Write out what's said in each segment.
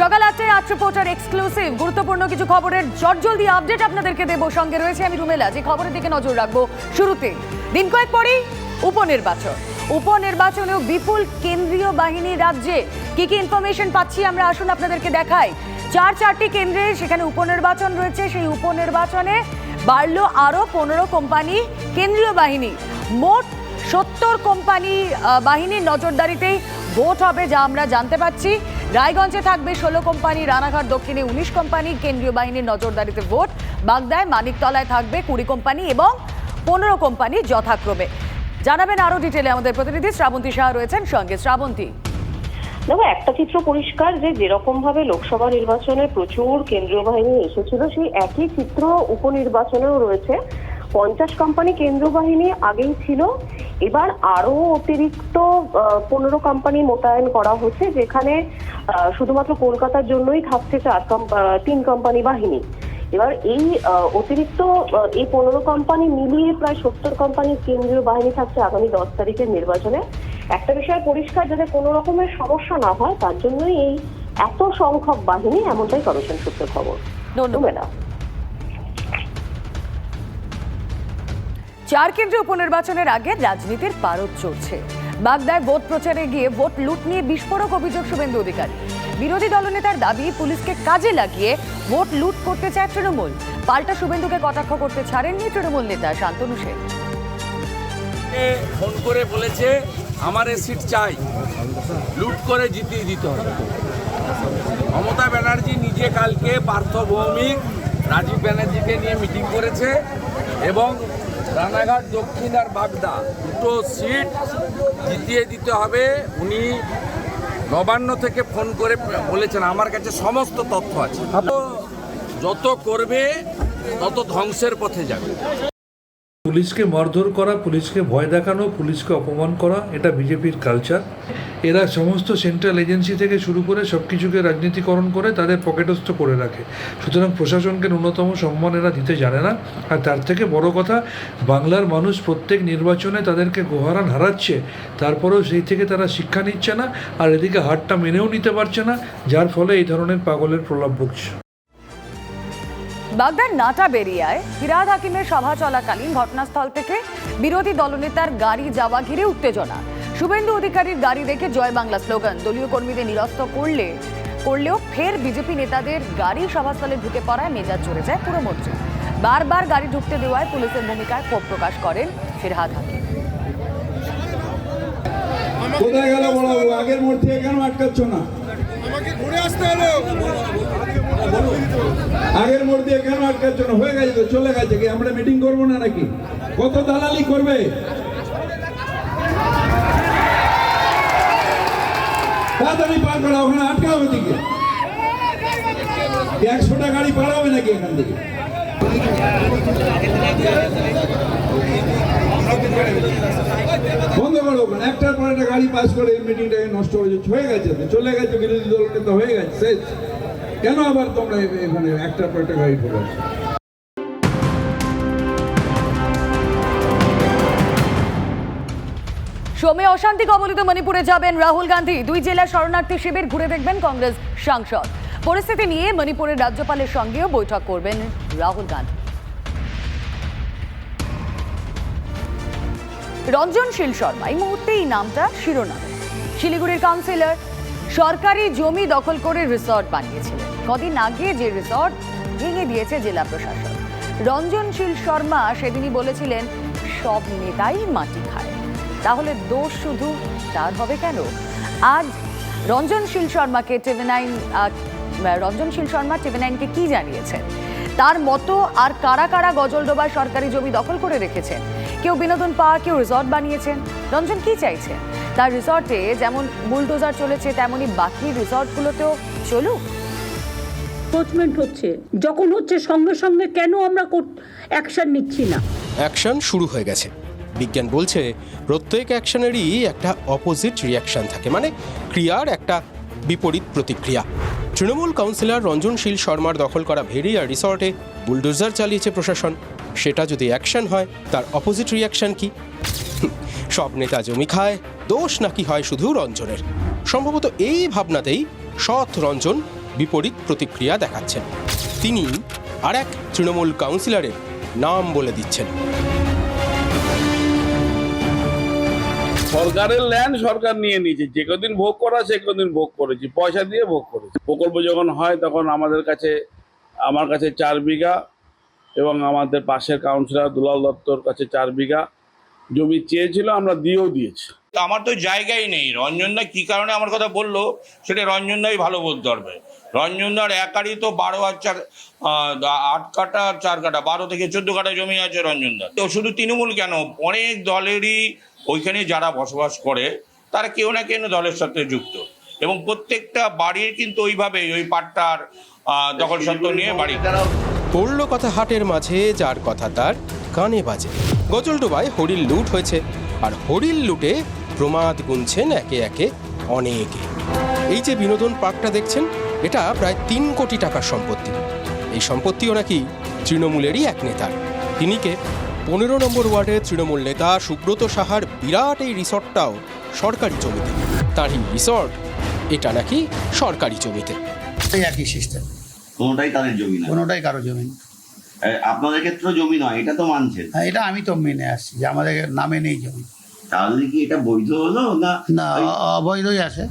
সকাল আটটায় আট রিপোর্টার এক্সক্লুসিভ গুরুত্বপূর্ণ কিছু খবরের জটজলদি আপডেট আপনাদেরকে দেবো। সঙ্গে রয়েছে আমি রুমেলা। যে খবরের দিকে নজর রাখব শুরুতে। দিন কয়েক পরেই উপনির্বাচন। উপনির্বাচনেও বিপুল কেন্দ্রীয় বাহিনী রাজ্যে কি কি ইনফরমেশন পাচ্ছি আমরা আসুন আপনাদেরকে দেখাই। চার চারটি কেন্দ্রে সেখানে উপনির্বাচন রয়েছে। সেই উপনির্বাচনে বাড়লো আরও পনেরো কোম্পানি কেন্দ্রীয় বাহিনী। মোট সত্তর কোম্পানি বাহিনীর নজরদারিতেই ভোট হবে যা আমরা জানতে পাচ্ছি। রায়গঞ্জে থাকবে ষোলো কোম্পানি, রানাঘাট দক্ষিণে উনিশ কোম্পানি, কেন্দ্রীয় বাহিনীর নজরদারিতে ভোট। বাগদায় মানিকতলায় থাকবে কুড়ি কোম্পানি এবং পনেরো কোম্পানি যথাক্রমে। জানাবেন আরও ডিটেলে আমাদের প্রতিনিধি শ্রাবন্তী শাহ রয়েছেন সঙ্গে। শ্রাবন্তী। দেখো, একটা চিত্র পরিষ্কার যে যেরকম ভাবে লোকসভা নির্বাচনে প্রচুর কেন্দ্রীয় বাহিনী এসেছিল, সেই একই চিত্র উপনির্বাচনেও রয়েছে। পঞ্চাশ কোম্পানি কেন্দ্রীয় বাহিনী আগেই ছিল। এবার আরও অতিরিক্ত পনেরো কোম্পানি মোতায়েন করা হচ্ছে যেখানে শুধুমাত্র কলকাতার জন্যই থাকছে চার তিন কোম্পানি বাহিনী। এবার এই অতিরিক্ত এই পনেরো কোম্পানি মিলিয়ে প্রায় সত্তর কোম্পানির কেন্দ্রীয় বাহিনী থাকছে আগামী দশ তারিখের নির্বাচনে। একটা বিষয় পরিষ্কার যাতে কোনো রকমের সমস্যা না হয় তার জন্যই এই এত সংখ্যক বাহিনী এমনটাই কমিশন সূত্রে খবর। ধন্যবাদ। চার কেন্দ্রে উপনির্বাচনের আগে রাজনীতির পারদ চলছে। বাগদায় ভোট প্রচারে গিয়ে ভোট লুট নিয়ে বিস্ফোরক অভিযোগ শুভেন্দু অধিকারী। বিরোধী দলনেতার দাবি, পুলিশকে কাজে লাগিয়ে ভোট লুট করতে চায় তৃণমূল। পাল্টা শুভেন্দুকে কটাক্ষ করতে ছাড়েননি তৃণমূল নেতা শান্তনু সেন। ফোন করে বলেছে, আমার সিট চাই। লুট করে জিতিয়ে দিতে হবে। মমতা ব্যানার্জি নিজে কালকে পার্থ ভৌমিক, রাজীব ব্যানার্জিকে নিয়ে মিটিং করেছে এবং রানাঘাট, দক্ষিণ আর বাগদা। দুটো সিট জিতিয়ে দিতে হবে। উনি নবান্ন থেকে ফোন করে বলেছেন, আমার কাছে সমস্ত তথ্য আছে। যত করবে, তত ধ্বংসের পথে যাবে। পুলিশকে মারধর করা, পুলিশকে ভয় দেখানো, পুলিশকে অপমান করা, এটা বিজেপির কালচার এরা সমস্ত সেন্ট্রাল এজেন্সি থেকে শুরু করে সব কিছুকে রাজনীতিকরণ করে তাদের পকেটস্থ করে রাখে। সুতরাং প্রশাসনকে ন্যূনতম সম্মান এরা দিতে জানে না। আর তার থেকে বড় কথা, বাংলার মানুষ প্রত্যেক নির্বাচনে তাদেরকে গোহারান হারাচ্ছে, তারপরেও সেই থেকে তারা শিক্ষা নিচ্ছে না, আর এদিকে হারটা মেনেও নিতে পারছে না, যার ফলে এই ধরনের পাগলের প্রলাপ বকছে। বাগদার নাটা বেরিয়ায় ফিরাদ হাকিমের সভা চলাকালীন ঘটনাস্থল থেকে বিরোধী দলনেতার গাড়ি যাওয়া ঘিরে উত্তেজনা। শুভেন্দু অধিকারীর গাড়ি দেখে জয় বাংলা স্লোগান দলীয় কর্মীদের নিরস্ত করলে করলেও ফের বিজেপি নেতাদের গাড়ি সভাস্থলে ঢুকে পড়ায় মেজাজ চড়ে যায় পুরো মঞ্চে। বারবার গাড়ি ঢুকতে দেওয়ায় পুলিশের ভূমিকায় ক্ষোভ প্রকাশ করেন ফিরহাদ হাকিম। কোথায় গেল বড়বাবু? আগের মোড় থেকে কেন আটকাচ্ছ না? আমাকে ঘুরে আসতে হলো। আগের মোড় দিয়ে কেন আটকাচ্ছ হয়ে গেছে তো চলে গেছে কি? আমরা মিটিং করব না নাকি? কত দালালি করবে? তাড়াতাড়ি পার করা, ওখানে আটকা হবে দিকে। একশোটা গাড়ি পার হবে নাকি এখান থেকে? বন্ধ করো ওখানে। একটার পর একটা গাড়ি পাস করে মিটিংটাকে নষ্ট হয়ে যাচ্ছে। হয়ে গেছে চলে গেছে বিরোধী দল নেতা, হয়ে গেছে, শেষ। কেন আবার তোমরা এখানে একটার পর একটা গাড়ি ঢোকাচ্ছ সোমে অশান্তি কবলিত মণিপুরে যাবেন রাহুল গান্ধী। দুই জেলার শরণার্থী শিবির ঘুরে দেখবেন কংগ্রেস সাংসদ। পরিস্থিতি নিয়ে মণিপুরের রাজ্যপালের সঙ্গেও বৈঠক করবেন রাহুল গান্ধী। রঞ্জনশীল শর্মা, এই মুহূর্তে এই নামটা শিরোনামে। শিলিগুড়ির কাউন্সিলর সরকারি জমি দখল করে রিসর্ট বানিয়েছিলেন। কদিন আগে যে রিসর্ট ভেঙে দিয়েছে জেলা প্রশাসন। রঞ্জনশীল শর্মা সেদিনই বলেছিলেন, সব নেতাই মাটি খায়। তাহলে দোষ শুধু তার হবে কেন? আজ Ranjanshil শর্মাকে TV nine Ranjanshil Sharma TV নাইনকে কি জানিয়েছেন? তার মতো আর কারা কারা গজলডোবায় সরকারি জমি দখল করে রেখেছেন? কেউ বিনোদন পাওয়া কেউ রিসর্ট বানিয়েছেন? রঞ্জন কি চাইছেন? তার রিসর্টে যেমন বুলডোজার চলেছে তেমনি বাকি রিসর্টগুলোতেও চলুক। এনক্রোচমেন্ট হচ্ছে। যখন হচ্ছে সঙ্গে সঙ্গে কেন আমরা অ্যাকশন নিচ্ছি না? অ্যাকশন শুরু হয়ে গেছে। বিজ্ঞান বলছে প্রত্যেক অ্যাকশনেরই একটা অপোজিট রিয়াকশন থাকে মানে ক্রিয়ার একটা বিপরীত প্রতিক্রিয়া। তৃণমূল কাউন্সিলর রঞ্জনশীল শর্মার দখল করা ভেরিয়া রিসর্টে বুলডোজার চালিয়েছে প্রশাসন। সেটা যদি অ্যাকশন হয় তার অপোজিট রিয়াকশন কি? সব নেতা জমি খায়, দোষ নাকি হয় শুধু রঞ্জনের। সম্ভবত এই ভাবনাতেই সৎ রঞ্জন বিপরীত প্রতিক্রিয়া দেখাচ্ছেন। তিনি আর এক তৃণমূল কাউন্সিলরের নাম বলে দিচ্ছেন। সরকারের ল্যান্ড সরকার নিয়ে নিয়েছে। যে কদিন ভোগ করা, সে কদিন ভোগ করেছি। পয়সা দিয়ে ভোগ করেছি। প্রকল্প যখন হয়, তখন আমাদের কাছে, আমার কাছে চার বিঘা এবং আমাদের পাশের কাউন্সিলর দুলাল দত্তর কাছে চার বিঘা। জমি চেয়েছিল আমরা দিয়েও দিয়েছি। আমার তো জায়গাই নেই। রঞ্জনদা কি কারণে আমার কথা বলল? সেটা রঞ্জনদাই ভালো বলতে পারবে। রঞ্জনদার একারই তো বারো আর চার আট কাটা চার কাটা বারো থেকে চোদ্দ কাটা জমি আছে রঞ্জনদার তো শুধু তৃণমূল কেন? অনেক দলেরই ওইখানে যারা বসবাস করে তারা কেউ না কেউ দলের সাথে যুক্ত। এবং প্রত্যেকটা বাড়ির কিন্তু ওইভাবে ওই পাট্টার দখল সত্ত্ব নিয়ে বাড়ি। পড়ল কথা হাটের মাঝে যার কথা তার কানে বাজে। গজলডোবায় হরিল লুট হয়েছে আর হরিল লুটে প্রমাদ গুনছেন একে একে অনেকে। এই যে বিনোদন পার্কটা দেখছেন এটা প্রায় তিন কোটি টাকার সম্পত্তি। এই সম্পত্তিও নাকি তৃণমূলেরই এক নেতার তিনি কে? পনেরো নম্বর ওয়ার্ডের তৃণমূল নেতা সুব্রত সাহার বিরাট এই রিসর্টটাও সরকারি জমিতে। তার এই রিসর্ট এটা নাকি সরকারি জমিতে। একই সিস্টেম। কোনোটাই তাদের জমি না। কোনোটাই কারও জমি না। আপনাদের ক্ষেত্রে জমি নয় এটা তো মানছেন। হ্যাঁ, এটা আমি তো মেনে আসছি যে আমাদের নামে নেই জমি। তাহলে কি এটা বৈধ হলো না? না অবৈধই আছে।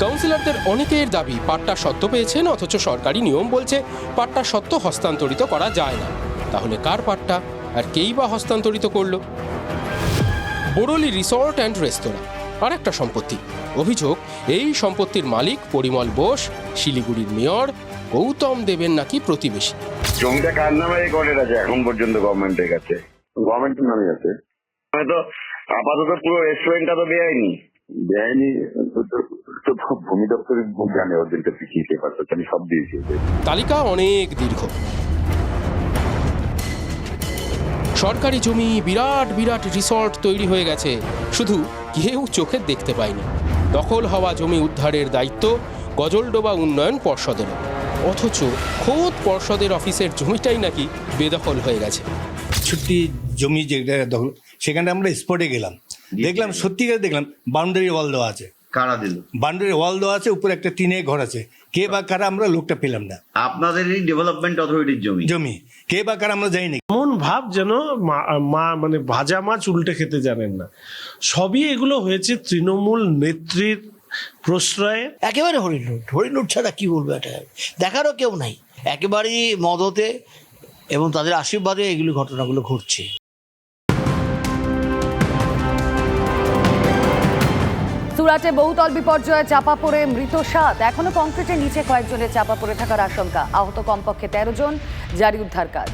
কাউন্সিলরদের অনেকের দাবি পাট্টা সত্ত্ব পেয়েছেন অথচ সরকারি নিয়ম বলছে পাট্টা সত্ত্ব হস্তান্তরিত করা যায় না। তাহলে কার পাট্টা? আর কেই বা হস্তান্তরিত করল? বোরলি রিসর্ট অ্যান্ড রেস্তোরাঁ। আর একটা সম্পত্তি। অভিযোগ এই সম্পত্তির মালিক পরিমল বোস শিলিগুড়ির মেয়র গৌতম দেবের নাকি প্রতিবেশী। জমিটা কার নামে রেকর্ডেড আছে? এখন পর্যন্ত গভর্নমেন্টের কাছে। গভর্নমেন্টের নামে আছে। হয়তো আপাতত পুরো রেস্টুরেন্টটা তো বেআইনি। তালিকা অনেক দীর্ঘ। সরকারি জমি বিরাট বিরাট রিসর্ট তৈরি হয়ে গেছে। শুধু কেউ চোখে দেখতে পায়নি। দখল হওয়া জমি উদ্ধারের দায়িত্ব গজলডোবা উন্নয়ন পর্ষদেরও অথচ খোদ পর্ষদের অফিসের জমিটাই নাকি বেদখল হয়ে গেছে। ছুটি জমি যেটা দখল সেখানে আমরা স্পটে গেলাম। দেখলাম সত্যিকার দেখলাম বাউন্ডারি ওয়াল দেওয়া আছে। কারা দিল? বাউন্ডারি ওয়াল দেওয়া আছে উপরে একটা টিনের ঘর আছে। কে বা কারা আমরা লোকটা পেলাম না। আপনাদের এই ডেভেলপমেন্ট অথরিটির জমি? জমি। কে বা কারা আমরা যাই না এমন ভাব যেন মা- মা মানে ভাজা মাছ উল্টে খেতে জানেন না। সবই এগুলো হয়েছে তৃণমূল নেত্রীর প্রশ্রয়ে। একেবারে হরিলুট হরিলুট ছাড়া কি বলব এটা? দেখারও কেউ নাই। একেবারেই মদতে এবং তাদের আশীর্বাদে এগুলো ঘটনাগুলো ঘটছে। সুরাটে বহুতল বিপর্যয়ে চাপা পড়ে মৃত সাত। এখনও কংক্রিটের নিচে কয়েকজনের চাপা পড়ে থাকার আশঙ্কা। আহত কমপক্ষে তেরো জন। জারি উদ্ধার কাজ।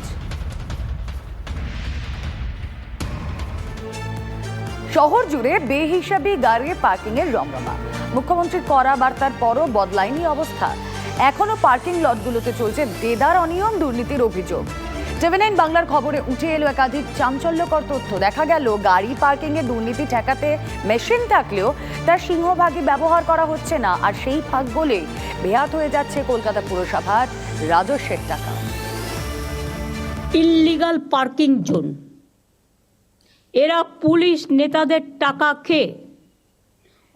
শহর জুড়ে বেহিসাবি গাড়ি পার্কিং এর রমরমা। মুখ্যমন্ত্রীর করা বার্তার পরও বদলায়নি অবস্থা। এখনও পার্কিং লটগুলোতে চলছে দেদার অনিয়ম দুর্নীতির অভিযোগ। টিভি নাইন বাংলার খবরে উঠে এলো একাধিক চাঞ্চল্যকর তথ্য। দেখা গেল, গাড়ি পার্কিং এ দুর্নীতি ঠেকাতে মেশিন থাকলেও তার সিংহভাগই ব্যবহার করা হচ্ছে না, আর সেই ফাঁক বলে বেহাত হয়ে যাচ্ছে কলকাতা পুরসভার রাজস্বের টাকা। ইল্লিগাল পার্কিং জোন এরা পুলিশ নেতাদের টাকা খেয়ে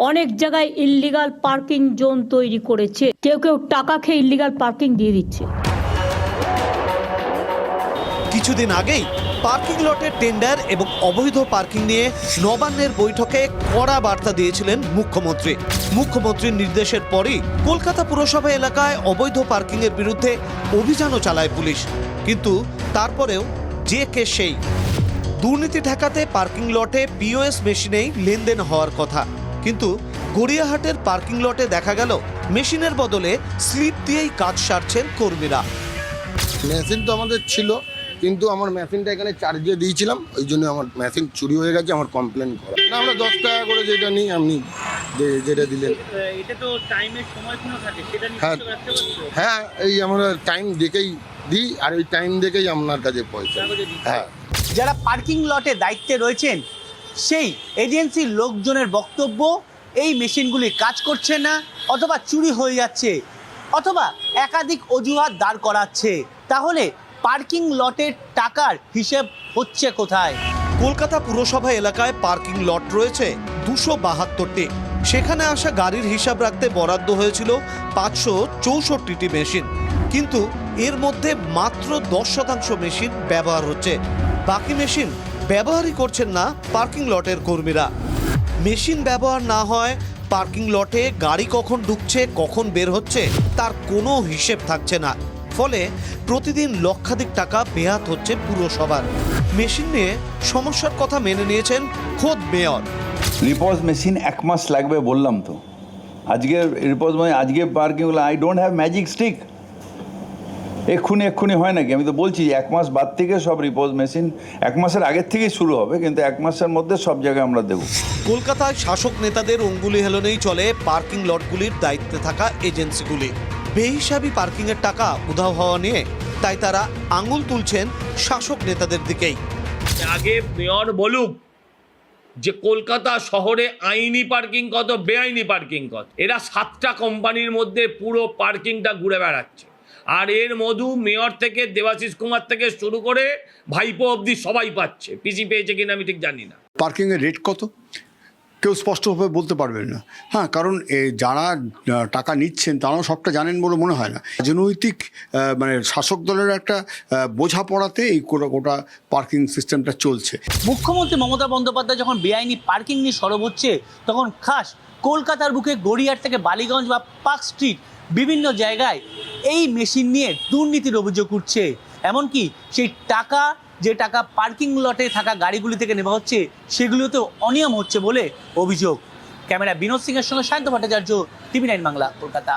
অনেক জায়গায় ইল্লিগাল পার্কিং জোন তৈরি করেছে। কেউ কেউ টাকা খেয়ে ইল্লিগাল পার্কিং দিয়ে দিচ্ছে। কিছুদিন আগেই পার্কিং লটের টেন্ডার এবং অবৈধ পার্কিং নিয়ে নবান্নের বৈঠকে কড়া বার্তা দিয়েছিলেন মুখ্যমন্ত্রী। মুখ্যমন্ত্রীর নির্দেশের পরই কলকাতা পুরসভা এলাকায় অবৈধ পার্কিংয়ের বিরুদ্ধে অভিযানও চালায় পুলিশ। কিন্তু তারপরেও যে কে সেই। দুর্নীতি ঠেকাতে পার্কিং লটে পিওএস মেশিনেই লেনদেন হওয়ার কথা। কিন্তু গড়িয়াহাটের পার্কিং লটে দেখা গেল মেশিনের বদলে স্লিপ দিয়েই কাজ সারছেন কর্মীরা। মেশিন তো আমাদের ছিল কিন্তু আমার মেশিনটা এখানে চার্জে দিয়েছিলাম ওই জন্য আমার মেশিন চুরি হয়ে গেছে আমার কমপ্লেন করা। না আমরা দশ টাকা করে যেটা নিই আপনি যে- যেটা দিলেন। এটা তো টাইমের সময় কোনো থাকে সেটা হ্যাঁ হ্যাঁ এই আমরা টাইম দেখেই দিই আর ওই টাইম দেখেই আপনার কাছে পয়সা। হ্যাঁ। যারা পার্কিং লটে দায়িত্বে রয়েছেন সেই এজেন্সির লোকজনের বক্তব্য, এই মেশিনগুলি কাজ করছে না, অথবা চুরি হয়ে যাচ্ছে, অথবা একাধিক অজুহাত দাঁড় করাচ্ছে, তাহলে পার্কিং লটের টাকার হিসেব হচ্ছে কোথায়? কলকাতা পুরসভা এলাকায় পার্কিং লট রয়েছে দুশো বাহাত্তরটি। সেখানে আসা গাড়ির হিসাব রাখতে বরাদ্দ হয়েছিল পাঁচশো চৌষট্টিটি মেশিন। কিন্তু এর মধ্যে মাত্র দশ শতাংশ মেশিন ব্যবহার হচ্ছে। বাকি মেশিন ব্যবহারই করছেন না পার্কিং লটের কর্মীরা। মেশিন ব্যবহার না হয়, পার্কিং লটে গাড়ি কখন ঢুকছে, কখন বের হচ্ছে, তার কোনো হিসেব থাকছে না। ফলে প্রতিদিন লক্ষাধিক টাকা বেহাত হচ্ছে পুরসভার। মেশিন নিয়ে সমস্যার কথা মেনে নিয়েছেন খোদ মেয়র। রিপোজ মেশিন এক মাস লাগবে বললাম তো। আজকে রিপোজ মানে আজকে parking I don't have magic stick এক্ষুনি এক্ষুনি হয় নাকি? আমি তো বলছি এক মাস বাদ থেকে সব রিপোজ মেশিন এক মাসের আগের থেকেই শুরু হবে কিন্তু এক মাসের মধ্যে সব জায়গায় আমরা দেবো। কলকাতায় শাসক নেতাদের অঙ্গুলি হেলনেই চলে পার্কিং লটগুলির দায়িত্বে থাকা এজেন্সিগুলি বেহিসাবি পার্কিংয়ের টাকা উধাও হওয়া নিয়ে তাই তারা আঙুল তুলছেন শাসক নেতাদের দিকেই। আগে মেয়র বলুক যে কলকাতা শহরে আইনি পার্কিং কত বেআইনি পার্কিং কত। এরা সাতটা কোম্পানির মধ্যে পুরো পার্কিংটা ঘুরে বেড়াচ্ছে। আর এর মধু মেয়র থেকে দেবাশিস কুমার থেকে শুরু করে ভাইপো অবধি সবাই পাচ্ছে। পিসি পেয়েছে কিনা আমি ঠিক জানি না। পার্কিংয়ের রেট কত? কেউ স্পষ্টভাবে বলতে পারবেন না। হ্যাঁ কারণ এ, যারা টাকা নিচ্ছেন তারাও সবটা জানেন বলে মনে হয় না। রাজনৈতিক মানে শাসক দলের একটা বোঝাপড়াতে এই গোটা পার্কিং সিস্টেমটা চলছে। মুখ্যমন্ত্রী মমতা বন্দ্যোপাধ্যায় যখন বেআইনি পার্কিং নিয়ে সরব হচ্ছে তখন খাস কলকাতার বুকে গড়িয়ার থেকে বালিগঞ্জ বা পার্ক স্ট্রিট বিভিন্ন জায়গায় এই মেশিন নিয়ে দুর্নীতির অভিযোগ উঠছে। এমনকি সেই টাকা, যে টাকা পার্কিং লটে থাকা গাড়িগুলি থেকে নেওয়া হচ্ছে, সেগুলোতেও অনিয়ম হচ্ছে বলে অভিযোগ। ক্যামেরা বিনোদ সিংয়ের সঙ্গে সায়ন্ত ভট্টাচার্য, টিভি নাইন বাংলা, কলকাতা।